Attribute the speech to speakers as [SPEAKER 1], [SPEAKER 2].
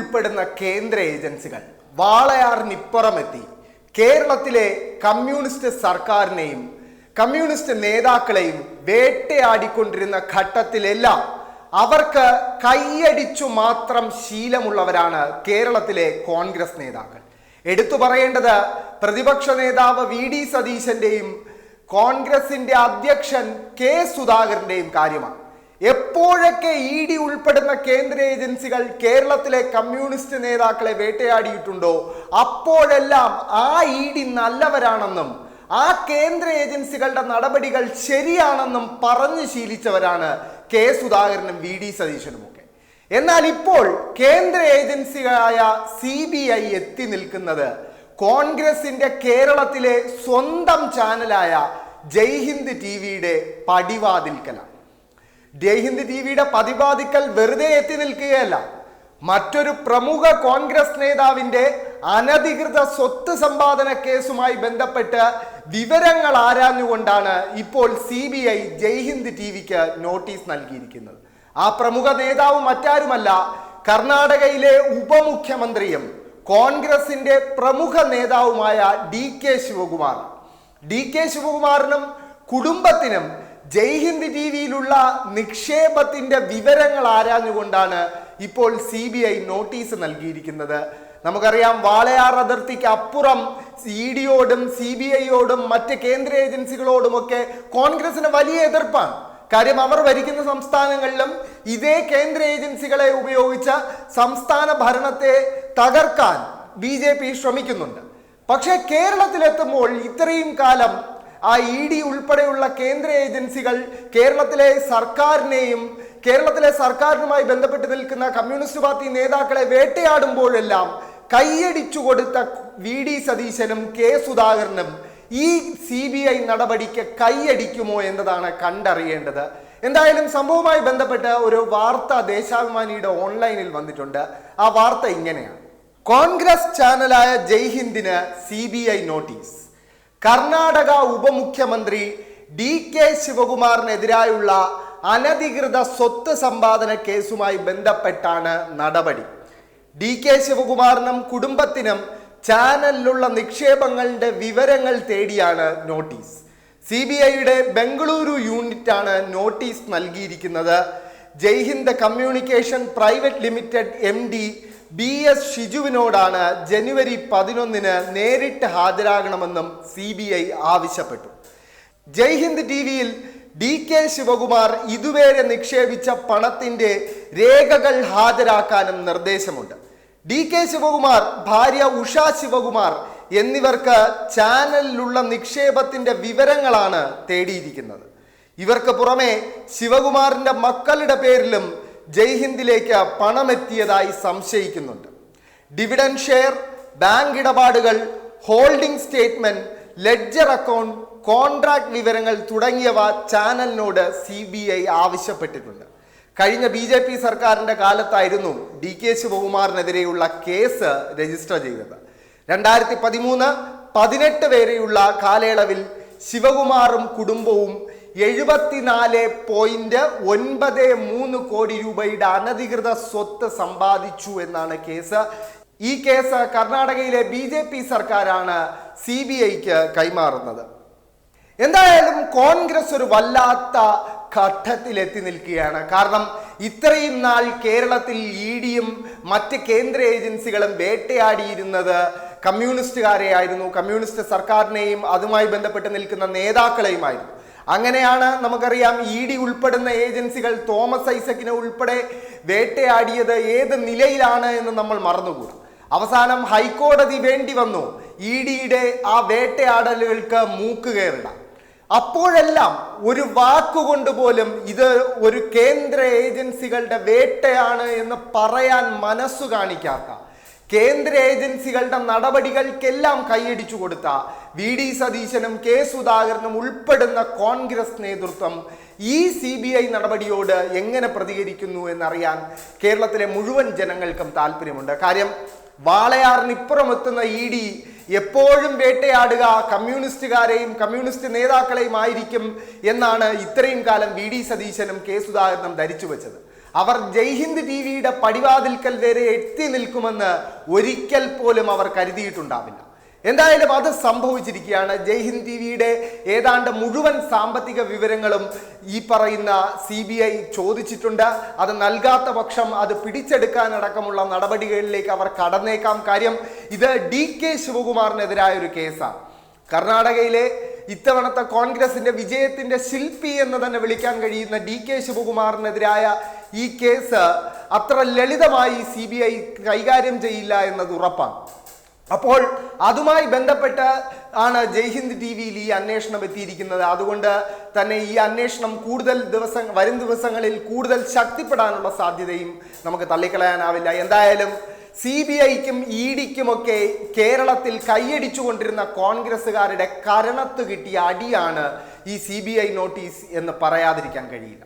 [SPEAKER 1] ഉൾപ്പെടുന്ന കേന്ദ്ര ഏജൻസികൾ വാളയാറിനിപ്പുറമെത്തി. കേരളത്തിലെ കമ്മ്യൂണിസ്റ്റ് സർക്കാരിനെയും കമ്മ്യൂണിസ്റ്റ് നേതാക്കളെയും വേട്ടയാടിക്കൊണ്ടിരുന്ന ഘട്ടത്തിലെല്ലാം അവർക്ക് കൈയടിച്ചു മാത്രം ശീലമുള്ളവരാണ് കേരളത്തിലെ കോൺഗ്രസ് നേതാക്കൾ. എടുത്തു പറയേണ്ടത് പ്രതിപക്ഷ നേതാവ് വി ഡി സതീശന്റെയും കോൺഗ്രസിന്റെ അധ്യക്ഷൻ കെ സുധാകരന്റെയും കാര്യമാണ്. എപ്പോഴൊക്കെ ഇ ഡി ഉൾപ്പെടുന്ന കേന്ദ്ര ഏജൻസികൾ കേരളത്തിലെ കമ്മ്യൂണിസ്റ്റ് നേതാക്കളെ വേട്ടയാടിയിട്ടുണ്ടോ? അപ്പോഴെല്ലാം ആ ഇ ഡി നല്ലവരാണെന്നും ആ കേന്ദ്ര ഏജൻസികളുടെ നടപടികൾ ശരിയാണെന്നും പറഞ്ഞു ശീലിച്ചവരാണ് കെ സുധാകരനും വി ഡി സതീശനും ഒക്കെ. എന്നാൽ ഇപ്പോൾ കേന്ദ്ര ഏജൻസിയായ സി ബി ഐ എത്തി നിൽക്കുന്നത് കോൺഗ്രസിന്റെ കേരളത്തിലെ സ്വന്തം ചാനലായ ജയ്ഹിന്ദ് ടി വിയുടെ പടിവാതിൽക്കലാണ്. ജയ്ഹിന്ദ് ടി വിയുടെ വെറുതെ എത്തി നിൽക്കുകയല്ല. മറ്റൊരു പ്രമുഖ കോൺഗ്രസ് നേതാവിന്റെ അനധികൃത സ്വത്ത് സമ്പാദന കേസുമായി ബന്ധപ്പെട്ട് വിവരങ്ങൾ ആരാഞ്ഞുകൊണ്ടാണ് ഇപ്പോൾ C B I Jaihind T wick notice നൽകിയിരിക്കുന്നത്. ആ പ്രമുഖ നേതാവ് മറ്റാരുമല്ല കർണാടകയിലെ ഉപമുഖ്യമന്ത്രിയും കോൺഗ്രസിന്റെ പ്രമുഖ നേതാവുമായ D K Shivakumar. D K ശിവകുമാറിനും കുടുംബത്തിനും ജയ്ഹിന്ദ് ടി വിയിലുള്ള നിക്ഷേപത്തിന്റെ വിവരങ്ങൾ ആരാഞ്ഞുകൊണ്ടാണ് ഇപ്പോൾ സി ബി ഐ നോട്ടീസ് നൽകിയിരിക്കുന്നത്? നമുക്കറിയാം വാളയാർ അതിർത്തിക്ക് അപ്പുറം സി ഡിയോടും സി ബി ഐയോടും മറ്റ് കേന്ദ്ര ഏജൻസികളോടുമൊക്കെ കോൺഗ്രസിന് വലിയ എതിർപ്പാണ്. കാര്യം അവർ ഭരിക്കുന്ന സംസ്ഥാനങ്ങളിലും ഇതേ കേന്ദ്ര ഏജൻസികളെ ഉപയോഗിച്ച സംസ്ഥാന ഭരണത്തെ തകർക്കാൻ ബി ശ്രമിക്കുന്നുണ്ട്. പക്ഷേ കേരളത്തിലെത്തുമ്പോൾ ഇത്രയും കാലം ആ ഇ ഡി ഉൾപ്പെടെയുള്ള കേന്ദ്ര ഏജൻസികൾ കേരളത്തിലെ സർക്കാരിനെയും കേരളത്തിലെ സർക്കാരിനുമായി ബന്ധപ്പെട്ട് നിൽക്കുന്ന കമ്മ്യൂണിസ്റ്റ് പാർട്ടി നേതാക്കളെ വേട്ടയാടുമ്പോഴെല്ലാം കൈയടിച്ചു കൊടുത്ത വി ഡി സതീശനും കെ സുധാകരനും ഈ സി ബി ഐ നടപടിക്ക് കൈയടിക്കുമോ എന്നതാണ് കണ്ടറിയേണ്ടത്. എന്തായാലും സംഭവവുമായി ബന്ധപ്പെട്ട് ഒരു വാർത്ത ദേശാഭിമാനിയുടെ ഓൺലൈനിൽ വന്നിട്ടുണ്ട്. ആ വാർത്ത ഇങ്ങനെയാണ്. കോൺഗ്രസ് ചാനലായ ജയ്ഹിന്ദിന് C B I notice. Karnataka ഉപമുഖ്യമന്ത്രി ഡി കെ ശിവകുമാറിനെതിരായുള്ള അനധികൃത സ്വത്ത് സമ്പാദന കേസുമായി ബന്ധപ്പെട്ടാണ് നടപടി. ഡി കെ ശിവകുമാറിനും കുടുംബത്തിനും ചാനലിലുള്ള നിക്ഷേപങ്ങളുടെ വിവരങ്ങൾ തേടിയാണ് നോട്ടീസ്. സി ബി ഐയുടെ ബംഗളൂരു യൂണിറ്റാണ് നോട്ടീസ് നൽകിയിരിക്കുന്നത്. Jaihind communication private limited M D B S ഷിജുവിനോടാണ് ജനുവരി പതിനൊന്നിന് നേരിട്ട് ഹാജരാകണമെന്നും സി ബി ഐ ആവശ്യപ്പെട്ടു. ജയ്ഹിന്ദ് ടി വിയിൽ ഡി കെ ശിവകുമാർ ഇതുവരെ നിക്ഷേപിച്ച പണത്തിന്റെ രേഖകൾ ഹാജരാക്കാനും നിർദ്ദേശമുണ്ട്. ഡി കെ ശിവകുമാർ ഭാര്യ ഉഷ ശിവകുമാർ എന്നിവർക്ക് ചാനലിലുള്ള നിക്ഷേപത്തിന്റെ വിവരങ്ങളാണ് തേടിയിരിക്കുന്നത്. ഇവർക്ക് പുറമെ ശിവകുമാറിന്റെ മക്കളുടെ പേരിലും ജയ്ഹിന്ദിലേക്ക് പണമെത്തിയതായി സംശയിക്കുന്നുണ്ട്. ഡിവിഡൻ ഷെയർ ബാങ്ക് ഇടപാടുകൾ holding statement ledger account contract വിവരങ്ങൾ തുടങ്ങിയവ ചാനലിനോട് സി ബി ഐ ആവശ്യപ്പെട്ടിട്ടുണ്ട്. കഴിഞ്ഞ ബി ജെ പി സർക്കാരിന്റെ കാലത്തായിരുന്നു ഡി കെ ശിവകുമാറിനെതിരെയുള്ള കേസ് രജിസ്റ്റർ ചെയ്തത്. രണ്ടായിരത്തി പതിമൂന്ന് പതിനെട്ട് വരെയുള്ള കാലയളവിൽ ശിവകുമാറും കുടുംബവും എഴുപത്തിനാല് പോയിന്റ് ഒൻപത് മൂന്ന് കോടി രൂപയുടെ അനധികൃത സ്വത്ത് സമ്പാദിച്ചു എന്നാണ് കേസ്. ഈ കേസ് കർണാടകയിലെ ബി ജെ പി സർക്കാരാണ് സി ബി ഐക്ക് കൈമാറുന്നത്. എന്തായാലും കോൺഗ്രസ് ഒരു വല്ലാത്ത ഘട്ടത്തിൽ എത്തി നിൽക്കുകയാണ്. കാരണം ഇത്രയും നാൾ കേരളത്തിൽ ഇ ഡിയും മറ്റ് കേന്ദ്ര ഏജൻസികളും വേട്ടയാടിയിരുന്നത് കമ്മ്യൂണിസ്റ്റുകാരെ ആയിരുന്നു കമ്മ്യൂണിസ്റ്റ് സർക്കാരിനെയും അതുമായി ബന്ധപ്പെട്ട് നിൽക്കുന്ന നേതാക്കളെയുമായിരുന്നു. അങ്ങനെയാണ് നമുക്കറിയാം ഇ ഡി ഉൾപ്പെടുന്ന ഏജൻസികൾ തോമസ് ഐസക്കിനെ ഉൾപ്പെടെ വേട്ടയാടിയത് ഏത് നിലയിലാണ് എന്ന് നമ്മൾ മറന്നുകൂടാ. അവസാനം ഹൈക്കോടതി വേണ്ടി വന്നു. ഇ ഡിയുടെ ആ വേട്ടയാടലുകൾക്ക് മൂക്കുകയറിടാൻ അപ്പോഴെല്ലാം ഒരു വാക്കുകൊണ്ട് പോലും ഇത് ഒരു കേന്ദ്ര ഏജൻസികളുടെ വേട്ടയാണ് എന്ന് പറയാൻ മനസ്സു കാണിക്കാത്ത കേന്ദ്ര ഏജൻസികളുടെ നടപടികൾക്കെല്ലാം കൈയടിച്ചു കൊടുത്ത വി ഡി സതീശനും കെ സുധാകരനും ഉൾപ്പെടുന്ന കോൺഗ്രസ് നേതൃത്വം ഈ സി ബി ഐ നടപടിയോട് എങ്ങനെ പ്രതികരിക്കുന്നു എന്നറിയാൻ കേരളത്തിലെ മുഴുവൻ ജനങ്ങൾക്കും താല്പര്യമുണ്ട് കാര്യം വാളയാറിനിപ്പുറം എത്തുന്ന ഇ ഡി എപ്പോഴും വേട്ടയാടുക കമ്മ്യൂണിസ്റ്റുകാരെയും കമ്മ്യൂണിസ്റ്റ് നേതാക്കളെയും ആയിരിക്കും എന്നാണ് ഇത്രയും കാലം വി ഡി സതീശനും കെ സുധാകരനും ധരിച്ചു വെച്ചത്. അവർ ജയ്ഹിന്ദ് ടി വിയുടെ പടിവാതിൽക്കൽ വരെ എത്തി നിൽക്കുമെന്ന് ഒരിക്കൽ പോലും അവർ കരുതിയിട്ടുണ്ടാവില്ല. എന്തായാലും അത് സംഭവിച്ചിരിക്കുകയാണ്. ജയ്ഹിന്ദ് ടി വിയുടെ ഏതാണ്ട് മുഴുവൻ സാമ്പത്തിക വിവരങ്ങളും ഈ പറയുന്ന സി ബി ഐ ചോദിച്ചിട്ടുണ്ട്. അത് നൽകാത്ത പക്ഷം അത് പിടിച്ചെടുക്കാനടക്കമുള്ള നടപടികളിലേക്ക് അവർ കടന്നേക്കാം. കാര്യം ഇത് ഡി കെ ശിവകുമാറിനെതിരായ ഒരു കേസാണ് കർണാടകയിലെ ഇത്തവണത്തെ കോൺഗ്രസിന്റെ വിജയത്തിന്റെ ശില്പി എന്ന് തന്നെ വിളിക്കാൻ കഴിയുന്ന ഡി കെ ശിവകുമാറിനെതിരായ ഈ കേസ് അത്ര ലളിതമായി സി ബി ഐ കൈകാര്യം ചെയ്യില്ല എന്നത് ഉറപ്പാണ്. അപ്പോൾ അതുമായി ബന്ധപ്പെട്ട് ആണ് ജയ്ഹിന്ദ് ടി വിയിൽ ഈ അന്വേഷണം എത്തിയിരിക്കുന്നത്. അതുകൊണ്ട് തന്നെ ഈ അന്വേഷണം കൂടുതൽ ദിവസം വരും ദിവസങ്ങളിൽ കൂടുതൽ ശക്തിപ്പെടാനുള്ള സാധ്യതയും നമുക്ക് തള്ളിക്കളയാനാവില്ല. എന്തായാലും സി ബി ഐക്കും ഇ ഡിക്കുമൊക്കെ കേരളത്തിൽ കൈയടിച്ചുകൊണ്ടിരുന്ന കോൺഗ്രസ്സുകാരുടെ കരണത്ത് കിട്ടിയ അടിയാണ് ഈ സി ബി ഐ നോട്ടീസ് എന്ന് പറയാതിരിക്കാൻ കഴിയില്ല.